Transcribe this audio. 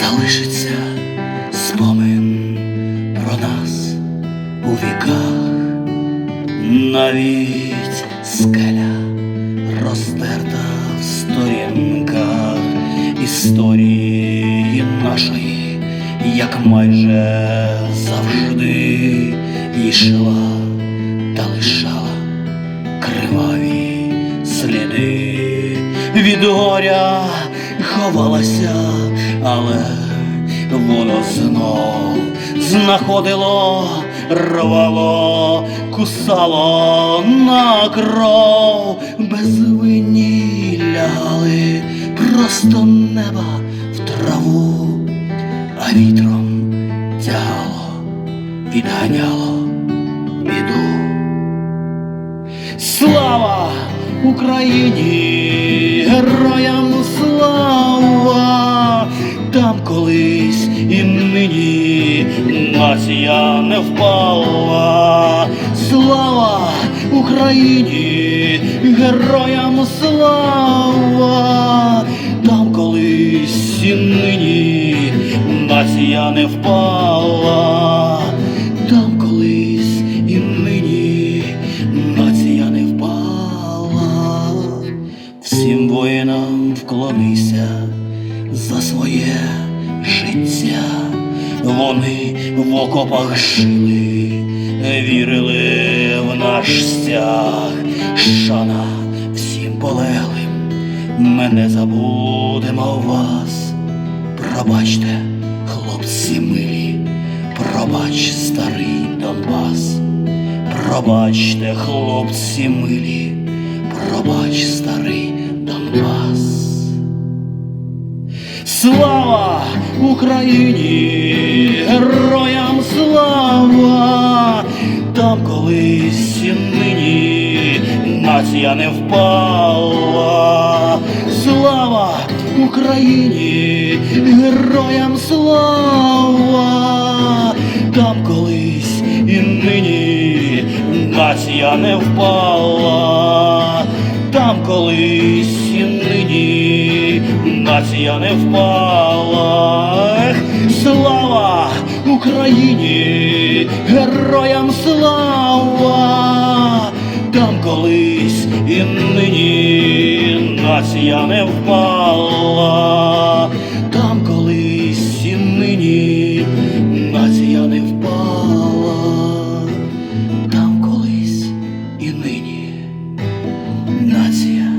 залишиться спомин про нас у віках, навіть скеля розтерта в сторінках історії нашої, як майже завжди йшла та лишала криваві сліди від горя. Ховалася але воно знов знаходило, рвало, кусало на кров, безвинні лягали просто неба в траву, а вітром тягало, відганяло біду. Слава Україні, героям колись і нині нація не впала. Слава Україні, героям слава! Там колись і нині нація не впала. Всім воїнам вклонися за своє життя. Вони в окопах жили, вірили в наш стяг. Шана всім полеглим, ми не забудемо вас. Пробачте, хлопці милі, пробач старий Донбас. Пробачте, хлопці милі, пробач старий Донбас. Слава Україні, героям слава! Там колись і нині нація не впала. Слава Україні, героям слава! Там колись і нині нація не впала. Там колись і нація не впала. Слава Україні, героям слава! Там колись і нині нація не впала. Там колись і нині нація не впала. Там колись і нині нація